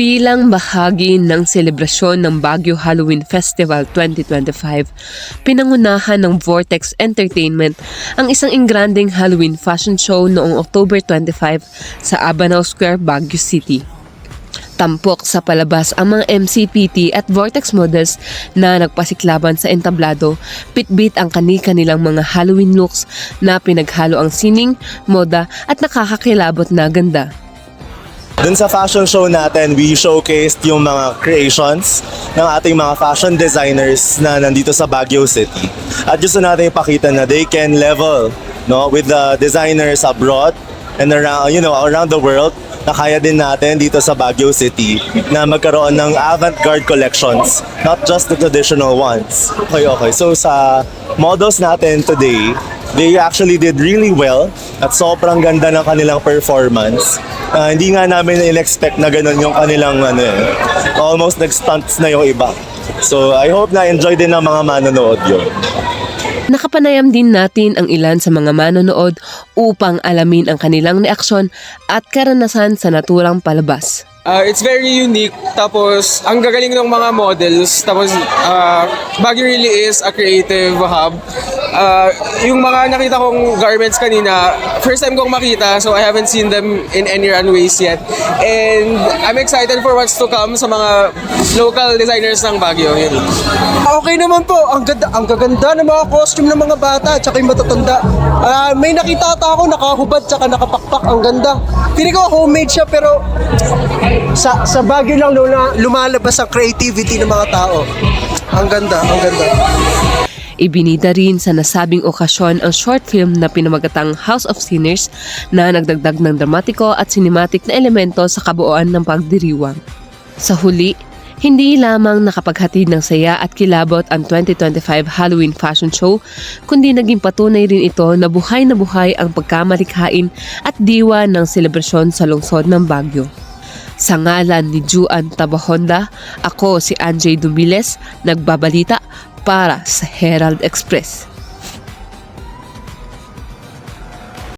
Bilang bahagi ng selebrasyon ng Baguio Halloween Festival 2025, pinangunahan ng Vortex Entertainment ang isang ingranding Halloween fashion show noong October 25 sa Abanao Square, Baguio City. Tampok sa palabas ang mga MCPT at Vortex models na nagpasiklaban sa entablado, pitbit ang kani-kanilang mga Halloween looks na pinaghalo ang sining, moda at nakakakilabot na ganda. Dun sa fashion show natin, we showcased yung mga creations ng ating mga fashion designers na nandito sa Baguio City. At gusto natin ipakita na they can level no, with the designers abroad and around, you know, around the world na kaya din natin dito sa Baguio City na magkaroon ng avant-garde collections, not just the traditional ones. Okay, okay. So sa models natin today, they actually did really well at sobrang ganda ng kanilang performance. Ah, hindi nga namin in-expect na ganun yung kanilang ano eh, almost nag-stunts na yung iba. So I hope na enjoy din ng mga manonood yun. Nakapanayam din natin ang ilan sa mga manonood upang alamin ang kanilang reaksyon at karanasan sa naturang palabas. Uh, it's very unique. Tapos, ang gagaling ng mga models. Tapos, uh, Baguio really is a creative hub. Uh, yung mga nakita kong garments kanina, first time kong makita, so I haven't seen them in any runways yet. And I'm excited for what's to come sa mga local designers ng Baguio. Yun. Okay naman po, ang ganda, ang gaganda ng mga costume ng mga bata at yung matatanda. Ah, may nakita ako nakahubad tsaka nakapakpak, ang ganda. Pili ko homemade siya pero sa sa Baguio lang luna, lumalabas ang creativity ng mga tao. Ang ganda, ang ganda. Ibinida rin sa nasabing okasyon ang short film na pinamagatang House of Sinners na nagdagdag ng dramatiko at cinematic na elemento sa kabuuan ng pagdiriwang. Sa huli, hindi lamang nakapaghatid ng saya at kilabot ang 2025 Halloween Fashion Show, kundi naging patunay rin ito na buhay na buhay ang pagkamalikhain at diwa ng selebrasyon sa lungsod ng Baguio. Sa ngalan ni Juan Tabahonda, ako si Anjay Dumiles, nagbabalita para sa Herald Express.